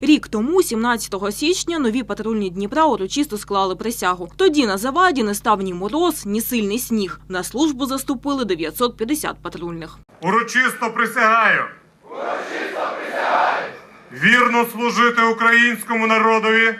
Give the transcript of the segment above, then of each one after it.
Рік тому, 17 січня, нові патрульні Дніпра урочисто склали присягу. Тоді на заваді не став ні мороз, ні сильний сніг. На службу заступили 950 патрульних. Урочисто присягаю. Урочисто присягаю. Вірно служити українському народові.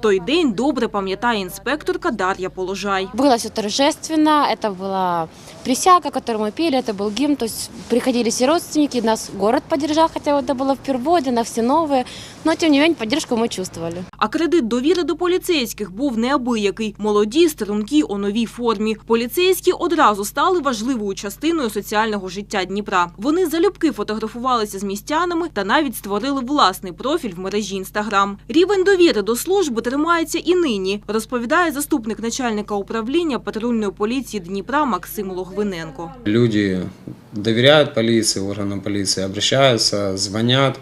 Той день добре пам'ятає інспекторка Дар'я Положай. Было все торжественно, это была присяга, которую мы пели, это был гимн, то есть приходили все родственники, нас город поддержал, хотя это было впервые, для нас все новые, но тем не менее поддержку мы чувствовали. А кредит довіри до поліцейських був неабиякий. Молоді, стрункі у новій формі. Поліцейські одразу стали важливою частиною соціального життя Дніпра. Вони залюбки фотографувалися з містянами та навіть створили власний профіль в мережі Інстаграм. Рівень довіри до служби тримається і нині, розповідає заступник начальника управління патрульної поліції Дніпра Максим Логвиненко. Люди доверяют полиции, органам полиции, обращаются, звонят,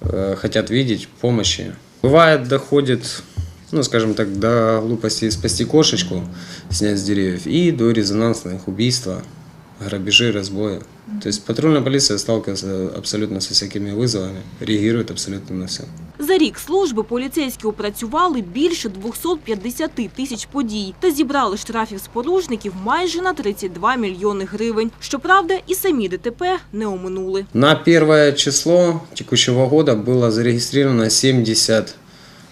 э, хотят видеть помощи. Бывает, доходит, ну, скажем так, до глупости спасти кошечку, снять с деревьев, и до резонансных убийства, грабежи, разбои. То есть патрульная полиция сталкивается абсолютно со всякими вызовами, реагирует абсолютно на все. За рік служби поліцейські опрацювали більше 250 тисяч подій та зібрали штрафів з порушників майже на 32 мільйони гривень. Щоправда, і самі ДТП не оминули. На первое число текущего года было зарегистрировано 70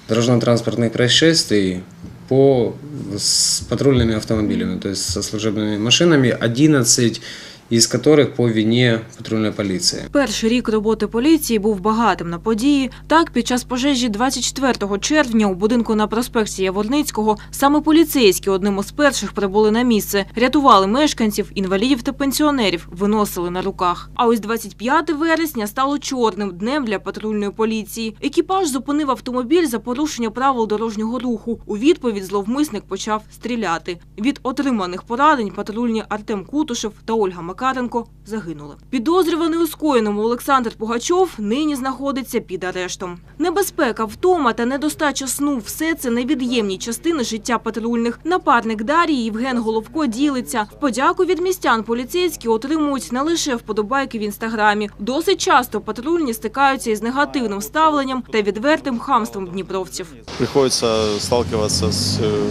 дорожно-транспортных происшествий по, с патрульными автомобилями, то есть со служебными машинами, 11 из которых по вине патрульной полиции. Перший рік роботи поліції був багатим на події. Так, під час пожежі 24 червня у будинку на проспекті Яворницького саме поліцейські одним із перших прибули на місце, рятували мешканців, інвалідів та пенсіонерів, виносили на руках. А ось 25 вересня стало чорним днем для патрульної поліції. Екіпаж зупинив автомобіль за порушення правил дорожнього руху. У відповідь зловмисник почав стріляти. Від отриманих поранень патрульні Артем Кутушев та Ольга Макаренко загинули. Підозрюваний у скоєному Олександр Пугачов нині знаходиться під арештом. Небезпека, втома та недостача сну – все це невід'ємні частини життя патрульних. Напарник Дарії Євген Головко ділиться. В подяку від містян поліцейські отримують не лише вподобайки в інстаграмі. Досить часто патрульні стикаються із негативним ставленням та відвертим хамством дніпровців. Приходится сталкиваться с э,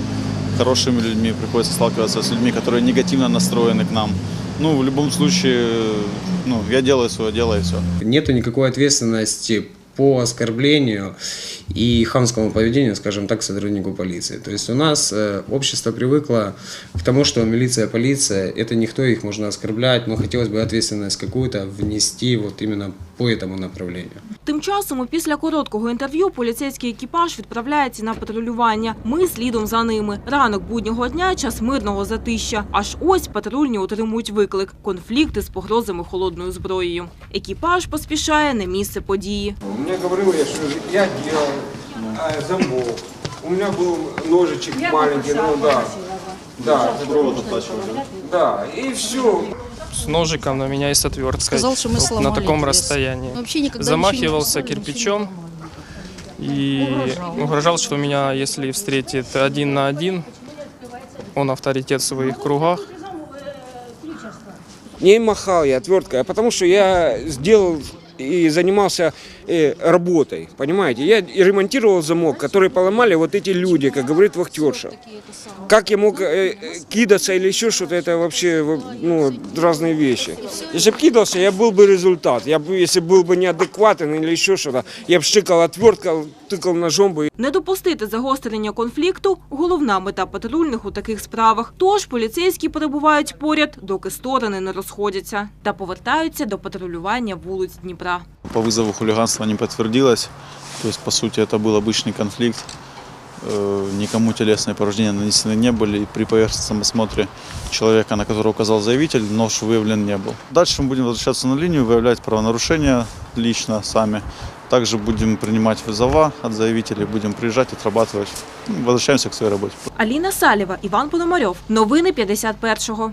хорошими людьми, приходится сталкиваться с людьми, которые негативно настроены к нам. Ну, в любом случае, ну, я делаю свое дело и все. Нету никакой ответственности по оскорблению и хамскому поведению, скажем так, сотруднику полиции. То есть у нас э, общество привыкло к тому, что милиция, полиция, это никто, их можно оскорблять, но хотелось бы ответственность какую-то внести вот именно по этому направлению. Тим часом, після короткого інтерв'ю, поліцейський екіпаж відправляється на патрулювання. Ми слідом за ними. Ранок буднього дня – час мирного затища. Аж ось патрульні отримують виклик – конфлікти з погрозами холодною зброєю. Екіпаж поспішає на місце події. Мне говорил, я, что я э, замок. У меня был ножичек маленький, ну да. Да, да, и все. С ножиком на меня и с отверткой. Сказал, что мы Вот сломали на таком дверь. расстоянии. Вообще никогда Замахивался не писали, кирпичом и угрожал, что меня, если встретит один на один, он авторитет в своих кругах, Не махал я отверткой, а потому что я сделал и занимался э, работой, понимаете? Я и ремонтировал замок, который поломали вот эти люди, как говорит вахтерша. Как я мог э, э, кидаться или еще что-то, это вообще во- ну, разные вещи. Если бы кидался, я был бы результат. Я бы, если был бы неадекватен или еще что-то, я бы штыкал отверткой, тыкал ножом бы Не допустити загострення конфлікту – головна мета патрульних у таких справах. Тож поліцейські перебувають поряд, доки сторони не розходяться. Та повертаються до патрулювання вулиць Дніпра. По вызову хулиганства не подтвердилось. То есть, по сути, это был обычный конфликт. Э, Никому телесные повреждения нанесены не были. И при поверхностном осмотре человека, на которого указал заявитель, нож выявлен не был. Дальше мы будем возвращаться на линию, выявлять правонарушения лично сами. Также будем принимать вызова от заявителей, будем приезжать, отрабатывать. Ну, Возвращаемся к своей работе. Аліна Салєва, Іван Пономарьов. Новини 51-го.